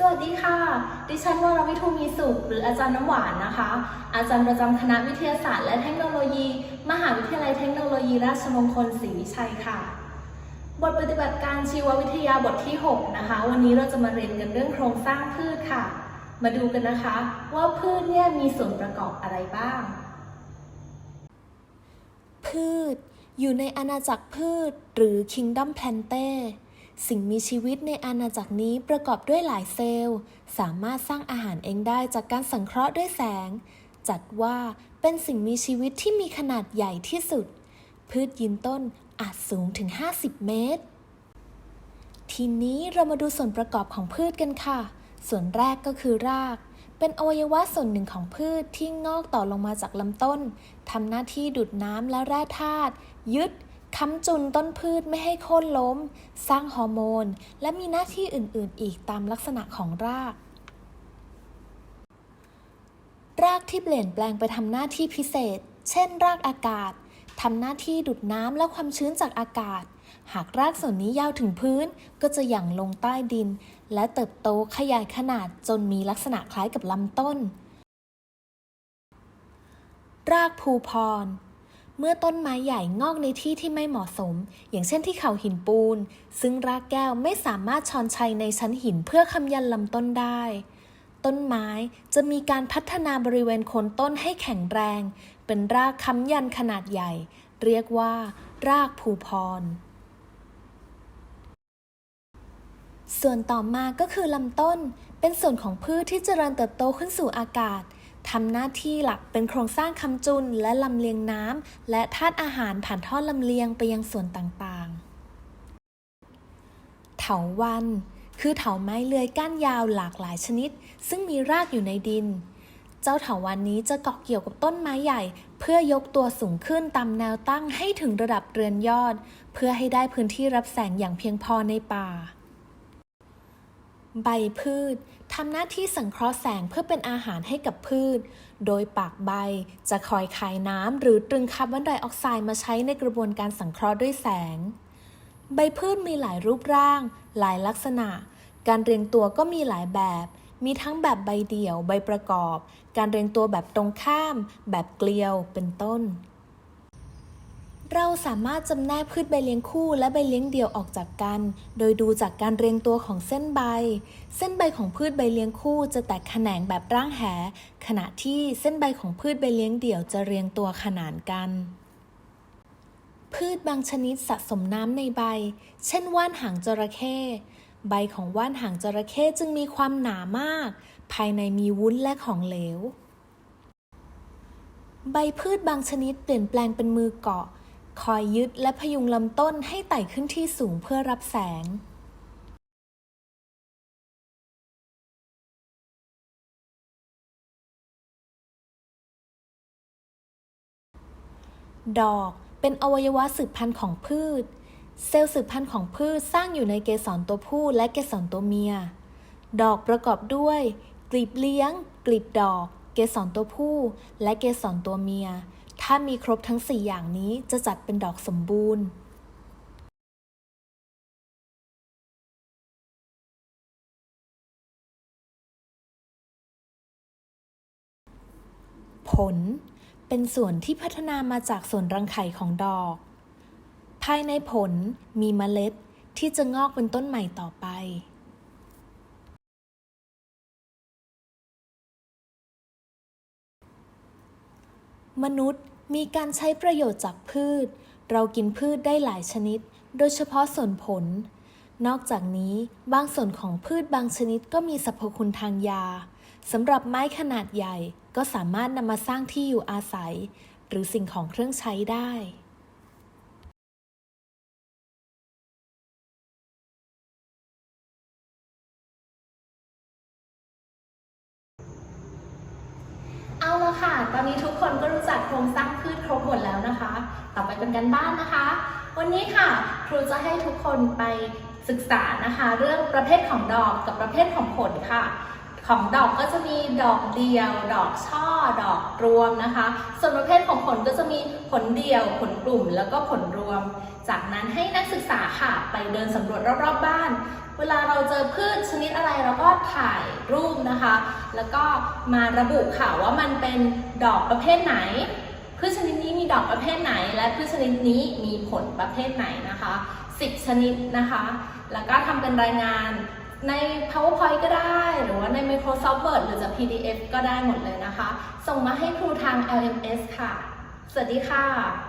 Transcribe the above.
สวัสดีค่ะ ดิฉันวรวิทูมีสุข หรืออาจารย์น้ำหวานนะคะ อาจารย์ประจำคณะวิทยาศาสตร์และเทคโนโลยี มหาวิทยาลัยเทคโนโลยีราชมงคลศรีวิชัยค่ะ บทปฏิบัติการชีววิทยาบทที่ 6 นะคะ วันนี้เราจะมาเรียนกันเรื่องโครงสร้างพืชค่ะ มาดูกันนะคะ ว่าพืชเนี่ยมีส่วนประกอบอะไรบ้าง พืช อยู่ในอาณาจักรพืชหรือ Kingdom Plante สิ่งมีชีวิตในอาณาจักรนี้ประกอบด้วยหลายเซลล์ สามารถสร้างอาหารเองได้จากการสังเคราะห์ด้วยแสง จัดว่าเป็นสิ่งมีชีวิตที่มีขนาดใหญ่ที่สุด พืชยืนต้นอาจสูงถึง 50 เมตร ทีนี้เรามาดูส่วนประกอบของพืชกันค่ะ ส่วนแรกก็คือราก เป็นอวัยวะส่วนหนึ่งของพืชที่งอกต่อลงมาจากลำต้นทำหน้าที่ดูดน้ำและแร่ธาตุยึด ค้ำจุนต้นพืชไม่ให้โค่นล้ม สร้างฮอร์โมน และมีหน้าที่อื่น ๆ อีกตามลักษณะของราก รากที่เปลี่ยนแปลงไปทำหน้าที่พิเศษ เช่น รากอากาศทำหน้าที่ดูดน้ำและความชื้นจากอากาศ หากรากส่วนนี้ยาวถึงพื้นก็จะหยั่งลงใต้ดิน และเติบโตขยายขนาดจนมีลักษณะคล้ายกับลำต้น รากภูพร เมื่อต้นไม้ใหญ่งอกในที่ที่ไม่เหมาะสม อย่างเช่นที่เขาหินปูน ซึ่งรากแก้วไม่สามารถชอนชัยในชั้นหินเพื่อค้ำยันลำต้นได้ ต้นไม้จะมีการพัฒนาบริเวณโคนต้นให้แข็งแรง เป็นรากค้ำยันขนาดใหญ่ เรียกว่า รากภูพร ส่วนต่อมาก็คือลำต้น เป็นส่วนของพืชที่เจริญเติบโตขึ้นสู่อากาศ ทำหน้าที่หลักเป็นโครงสร้างคำจุนและลำเลียงน้ำและธาตุอาหารผ่านท่อลำเลียงไปยังส่วนต่างๆ เถาวัน คือเถาไม้เลื้อยก้านยาวหลากหลายชนิด ซึ่งมีรากอยู่ในดิน เจ้าเถาวันนี้จะเกาะเกี่ยวกับต้นไม้ใหญ่ เพื่อยกตัวสูงขึ้นตามแนวตั้งให้ถึงระดับเรือนยอด เพื่อให้ได้พื้นที่รับแสงอย่างเพียงพอในป่า ใบพืชทำหน้าที่สังเคราะห์แสงเพื่อเป็นอาหารให้กับพืช โดยปากใบจะคอยคายน้ำหรือตรึงคาร์บอนไดออกไซด์มาใช้ในกระบวนการสังเคราะห์ด้วยแสง ใบพืชมีหลายรูปร่าง หลายลักษณะ การเรียงตัวก็มีหลายแบบ มีทั้งแบบใบเดี่ยว ใบประกอบ การเรียงตัวแบบตรงข้าม แบบเกลียว เป็นต้น เราสามารถจำแนกพืชใบเลี้ยงคู่และใบเลี้ยงเดี่ยวออกจากกัน โดยดูจากการเรียงตัวของเส้นใบ เส้นใบของพืชใบเลี้ยงคู่จะแตกแขนงแบบร่างแห ขณะที่เส้นใบของพืชใบเลี้ยงเดี่ยวจะเรียงตัวขนานกัน พืชบางชนิดสะสมน้ำในใบ เช่นว่านหางจระเข้ใบของว่านหางจระเข้จึงมีความหนามาก ภายในมีวุ้นและของเหลว ใบพืชบางชนิดเปลี่ยนแปลงเป็นมือเกาะ คอยยึดและพยุงลำต้นให้ไต่ขึ้นที่สูงเพื่อรับแสงดอกเป็นอวัยวะสืบพันธุ์ของพืช เซลล์สืบพันธุ์ของพืชสร้างอยู่ในเกสรตัวผู้และเกสรตัวเมีย ดอกประกอบด้วย กลีบเลี้ยง กลีบดอก เกสรตัวผู้ และเกสรตัวเมีย ถ้ามีครบทั้ง 4 อย่างนี้จะจัดเป็นดอกสมบูรณ์ผลเป็นส่วนที่พัฒนามาจากส่วนรังไข่ของดอก ภายในผลมีเมล็ดที่จะงอกเป็นต้นใหม่ต่อไป มนุษย์มีการใช้ประโยชน์จากพืช เรากินพืชได้หลายชนิด โดยเฉพาะส่วนผล นอกจากนี้บางส่วนของพืชบางชนิดก็มีสรรพคุณทางยาสำหรับไม้ขนาดใหญ่ก็สามารถนำมาสร้างที่อยู่อาศัย หรือสิ่งของเครื่องใช้ได้ ค่ะ ตอนนี้ทุกคนก็รู้จักโครงสร้างพืชครบหมดแล้วนะคะ ต่อไปเป็นกันบ้านนะคะ วันนี้ค่ะ ครูจะให้ทุกคนไปศึกษานะคะ เรื่องประเภทของดอกกับประเภทของผลค่ะ ของดอกก็จะมีดอกเดียว ดอกช่อ ดอกรวมนะคะ ส่วนประเภทของผลก็จะมีผลเดียว ผลกลุ่ม แล้วก็ผลรวม จากนั้นให้นักศึกษาค่ะไปเดินสำรวจรอบๆบ้าน เวลาเราเจอพืชชนิดอะไรเราก็ถ่ายรูปนะคะ แล้วก็มาระบุค่ะว่ามันเป็นดอกประเภทไหน พืชชนิดนี้มีดอกประเภทไหน และพืชชนิดนี้มีผลประเภทไหนนะคะ10ชนิดนะคะ แล้วก็ทำเป็นรายงานใน PowerPoint ก็ได้ หรือว่าใน Microsoft Word หรือจะ PDF ก็ได้หมดเลยนะคะ ส่งมาให้ครูทาง LMS ค่ะ สวัสดีค่ะ